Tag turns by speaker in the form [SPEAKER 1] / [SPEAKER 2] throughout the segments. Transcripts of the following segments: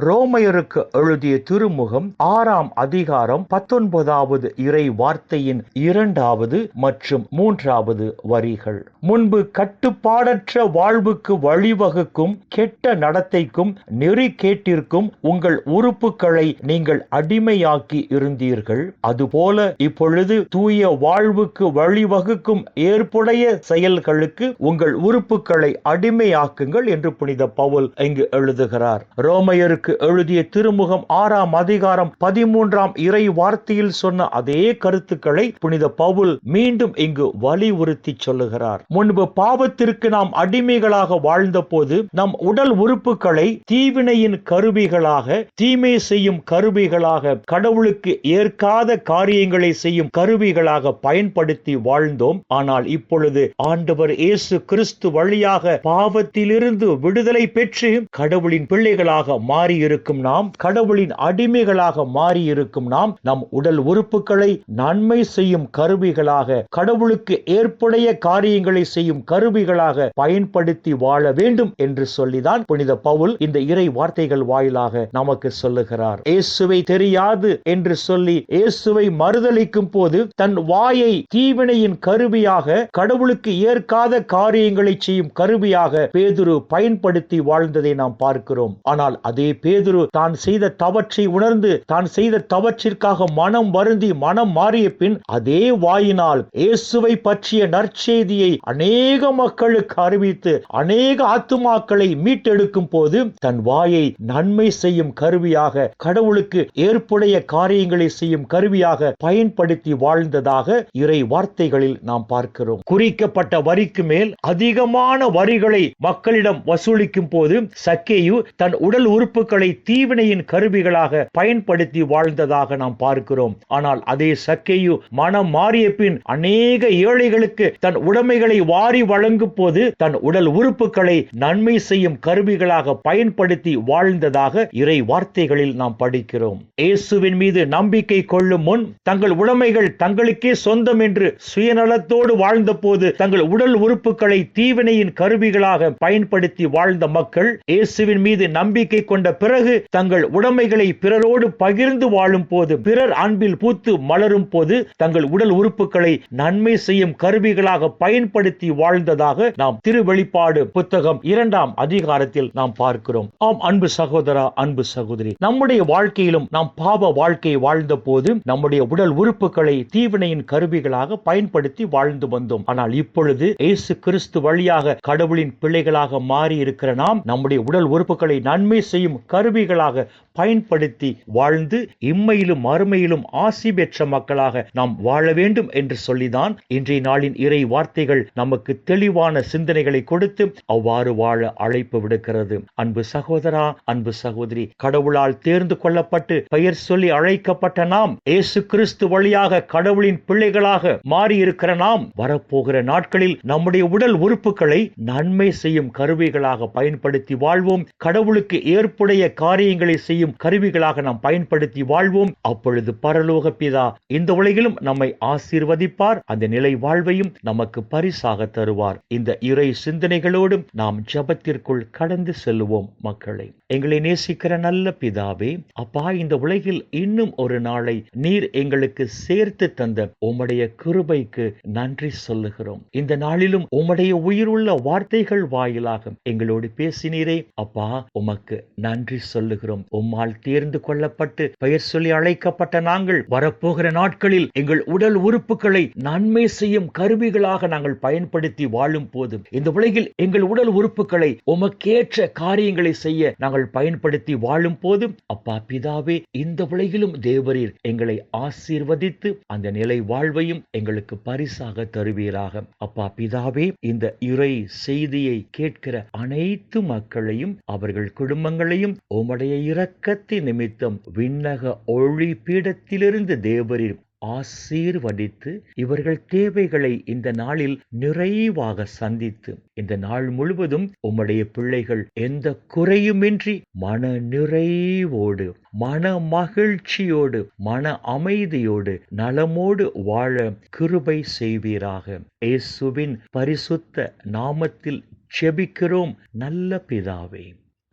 [SPEAKER 1] ரோமையருக்கு எழுதிய திருமுகம் ஆறாம் அதிகாரம் பத்தொன்பதாவது இறை வார்த்தையின் இரண்டாவது மற்றும் மூன்றாவது வரிகள். முன்பு கட்டுப்பாடற்ற வாழ்வுக்கு வழிவகுக்கும் கெட்ட நடத்தைக்கும் நெறி கேட்டிற்கும் உங்கள் உறுப்புகளை நீங்கள் அடிமையாக்கி இருந்தீர்கள். அதுபோல இப்பொழுது தூய வாழ்வுக்கு வழிவகுக்கும் ஏற்புடைய செயல்களுக்கு உங்கள் உறுப்புகளை அடிமையாக்குங்கள் என்று புனித பவுல் இங்கு எழுதுகிறார். ரோமையர் ரோமையருக்கு எழுதிய திருமுகம் ஆறாம் அதிகாரம் பதிமூன்றாம் இறை வார்த்தையில் சொன்ன அதே கருத்துக்களை புனித பவுல் மீண்டும் இங்கு வலியுறுத்தி சொல்லுகிறார். முன்பு பாவத்திற்கு நாம் அடிமைகளாக வாழ்ந்தபோது நம் உடல் உறுப்புகளை தீவினையின் கருவிகளாக தீமை செய்யும் கருவிகளாக கடவுளுக்கு ஏற்காத காரியங்களை செய்யும் கருவிகளாக பயன்படுத்தி வாழ்ந்தோம். ஆனால் இப்பொழுது ஆண்டவர் இயேசு கிறிஸ்து வழியாக பாவத்திலிருந்து விடுதலை பெற்று கடவுளின் பிள்ளைகளாக மாறி மாறியிருக்கும் நாம் கடவுளின் அடிமைகளாக மாறி இருக்கும் நாம் நம் உடல் உறுப்புகளை நன்மை செய்யும் கருவிகளாக கடவுளுக்கு ஏற்புடைய காரியங்களை செய்யும் கருவிகளாக பயன்படுத்தி வாழ வேண்டும் என்று சொல்லிதான் புனித பவுல் இந்த இறை வார்த்தைகள் வாயிலாக நமக்கு சொல்லுகிறார். இயேசுவை தெரியாது என்று சொல்லி இயேசுவை மறுதளிக்கும் போது தன் வாயை தீவினையின் கருவியாக கடவுளுக்கு ஏற்காத காரியங்களை செய்யும் கருவியாக பேதுரு பயன்படுத்தி வாழ்ந்ததை நாம் பார்க்கிறோம். ஆனால் அதே பேதுரு தான் செய்த தவற்றை உணர்ந்து தான் செய்த தவற்றிற்காக மனம் வருந்தி மனம் மாறிய பின் அதே வாயினால் இயேசுவை பற்றிய நற்செய்தியை அநேக மக்களுக்கு அறிவித்து அநேக ஆத்துமாக்களை மீட்டெடுக்கும் போது தன் வாயை நன்மை செய்யும் கருவியாக கடவுளுக்கு ஏற்புடைய காரியங்களை செய்யும் கருவியாக பயன்படுத்தி வாழ்ந்ததாக இறை வார்த்தைகளில் நாம் பார்க்கிறோம். குறிக்கப்பட்ட வரிக்கு மேல் அதிகமான வரிகளை மக்களிடம் வசூலிக்கும் போது சக்கேயு தன் உடல் உறுப்பு உறுப்புகளை தீவினையின் கருவிகளாக பயன்படுத்தி வாழ்ந்ததாக நாம் பார்க்கிறோம். ஆனால் அதே சக்கையு மனம் மாறிய பின் அநேக ஏழைகளுக்கு தன் உடைமைகளை வாரி வழங்கும் போது தன் உடல் உறுப்புகளை நன்மை செய்யும் கருவிகளாக பயன்படுத்தி வாழ்ந்ததாக இறை வார்த்தைகளில் நாம் படிக்கிறோம். இயேசுவின் மீது நம்பிக்கை கொள்ளும் முன் தங்கள் உடைமைகள் தங்களுக்கே சொந்தம் என்று சுயநலத்தோடு வாழ்ந்த போது தங்கள் உடல் உறுப்புகளை தீவினையின் கருவிகளாக பயன்படுத்தி வாழ்ந்த மக்கள் இயேசுவின் மீது நம்பிக்கை கொண்ட பிறகு தங்கள் உடைமைகளை பிறரோடு பகிர்ந்து வாழும் போது பிறர் அன்பில் பூத்து மலரும் போது தங்கள் உடல் உறுப்புகளை நன்மை செய்யும் கருவிகளாக பயன்படுத்தி வாழ்ந்ததாக நாம் திருவெளிப்பாடு புத்தகம் இரண்டாம் அதிகாரத்தில் நாம் பார்க்கிறோம். ஆம் அன்பு சகோதரா அன்பு சகோதரி நம்முடைய வாழ்க்கையிலும் நாம் பாவ வாழ்க்கை வாழ்ந்த போது நம்முடைய உடல் உறுப்புகளை தீவினையின் கருவிகளாக பயன்படுத்தி வாழ்ந்து வந்தோம். ஆனால் இப்பொழுது இயேசு கிறிஸ்து வழியாக கடவுளின் பிள்ளைகளாக மாறி இருக்கிற நாம் நம்முடைய உடல் உறுப்புகளை நன்மை செய்யும் கருவிகளாக பயன்படுத்தி வாழ்ந்து இம்மையிலும் மறுமையிலும் ஆசி பெற்ற மக்களாக நாம் வாழ வேண்டும் என்று சொல்லிதான் இன்றைய நாளின் இறை வார்த்தைகள் நமக்கு தெளிவான சிந்தனைகளை கொடுத்து அவ்வாறு வாழ அழைப்பு விடுக்கிறது. அன்பு சகோதரா அன்பு சகோதரி கடவுளால் தேர்ந்து கொள்ளப்பட்டு பெயர் சொல்லி அழைக்கப்பட்ட நாம் இயேசு கிறிஸ்து வழியாக கடவுளின் பிள்ளைகளாக மாறியிருக்கிற நாம் வரப்போகிற நாட்களில் நம்முடைய உடல் உறுப்புகளை நன்மை செய்யும் கருவிகளாக பயன்படுத்தி வாழ்வோம். கடவுளுக்கு ஏற்ப ஏற்புடைய காரியங்களை செய்யும் கருவிகளாக நாம் பயன்படுத்தி வாழ்வோம். அப்பொழுது பரலோக பிதா இந்த உலகிலும் நம்மை ஆசீர்வதிப்பார். அந்த நிலை வாழ்வையும் நமக்கு பரிசாக தருவார். இந்த இறை சிந்தனைகளோடும் நாம் ஜபத்திற்குள் கடந்து செல்லுவோம் மக்களை. எங்களை நேசிக்கிற நல்ல பிதாவே அப்பா இந்த உலகில் இன்னும் ஒரு நாளை நீர் எங்களுக்கு சேர்த்து தந்த உம்முடைய கிருபைக்கு நன்றி சொல்லுகிறோம். இந்த நாளிலும் உம்முடைய உயிருள்ள வார்த்தைகள் வாயிலாக எங்களோடு பேசினீரே. அப்பா உமக்கு நன்றி. சொல்லுகிறோம். உம்மால் தேர்ந்து கொள்ளப்பட்டு பெயர் சொல்லி அழைக்கப்பட்ட நாங்கள் வரப்போகிற நாட்களில் எங்கள் உடல் உறுப்புகளை நன்மை செய்யும் கருவிகளாக நாங்கள் பயன்படுத்தி வாழும் போது இந்த உலகில் எங்கள் உடல் உறுப்புகளை உமக்கேற்ற காரியங்களை செய்ய நாங்கள் பயன்படுத்தி வாழும் போதும். அப்பா பிதாவே இந்த உலகிலும் தேவரீர் எங்களை ஆசீர்வதித்து அந்த நிலை வாழ்வையும் எங்களுக்கு பரிசாக தருவீராக. அப்பா பிதாவே இந்த இறை செய்தியை கேட்கிற அனைத்து மக்களையும் அவர்கள் குடும்பங்களையும் உம்முடைய இரக்கத்தை நிமித்தம் விண்ணக ஒளி பீடத்திலிருந்து தேவரீர் ஆசீர்வதித்து இவர்கள் தேவைகளை இந்த நாளில் நிறைவாக சந்தித்து இந்த நாள் முழுவதும் உம்முடைய பிள்ளைகள் எந்த குறையுமின்றி மன நிறைவோடு மன மகிழ்ச்சியோடு மன அமைதியோடு நலமோடு வாழ கிருபை செய்வீராக. இயேசுவின் பரிசுத்த நாமத்தில் செபிக்கிறோம் நல்ல பிதாவே.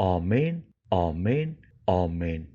[SPEAKER 1] ஆமேன். ஆமேன் ஆமேன்